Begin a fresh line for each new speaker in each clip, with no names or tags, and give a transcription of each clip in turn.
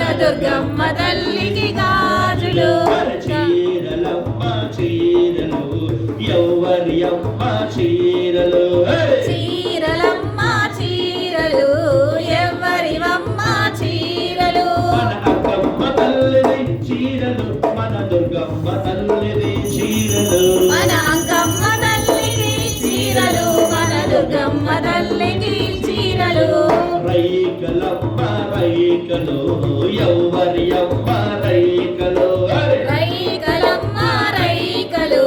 దుర్గమ్మ తల్లికి గాజులు.
చీరలమ్మ చీరలు ఎవరి అమ్మ చీరలు.
చీరలమ్మ చీరలు చీరలు.
మన అక్కమ్మ తల్లిది చీరలు మన దుర్గమ్మ తల్లిది చీరలు.
మన అంకమ్మ తల్లికి చీరలు మన దుర్గమ్మ తల్లికి చీరలు.
రైకలమ్మ రైకలు ఎవరి అమ్మ రైకలు
రైకలమ్మ రైకలు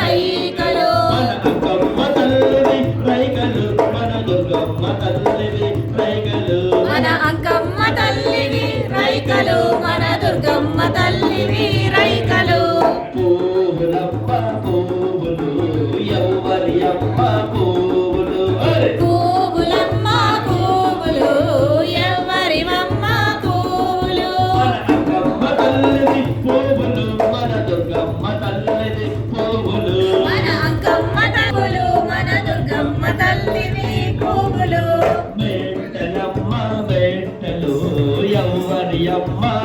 రైకలు?
మన అక్కమ్మ తల్లిది రైకలు మన దుర్గమ్మ రైకలు.
మన అంకమ్మ తల్లివి రైకలు మన దుర్గమ్మ తల్లివి రైకలు.
పువ్వులమ్మ పువ్వులు ఎవరి అమ్మ ఎవరి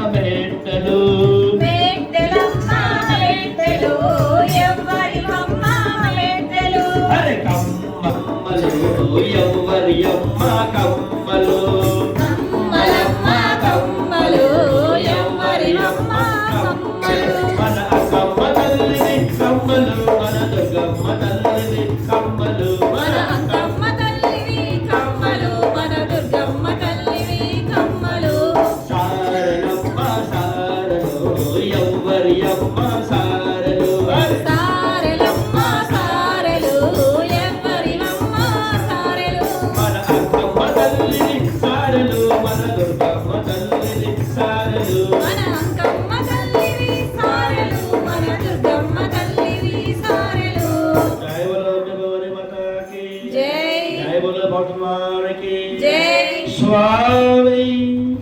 Lord Maliki.
Jai
Swami.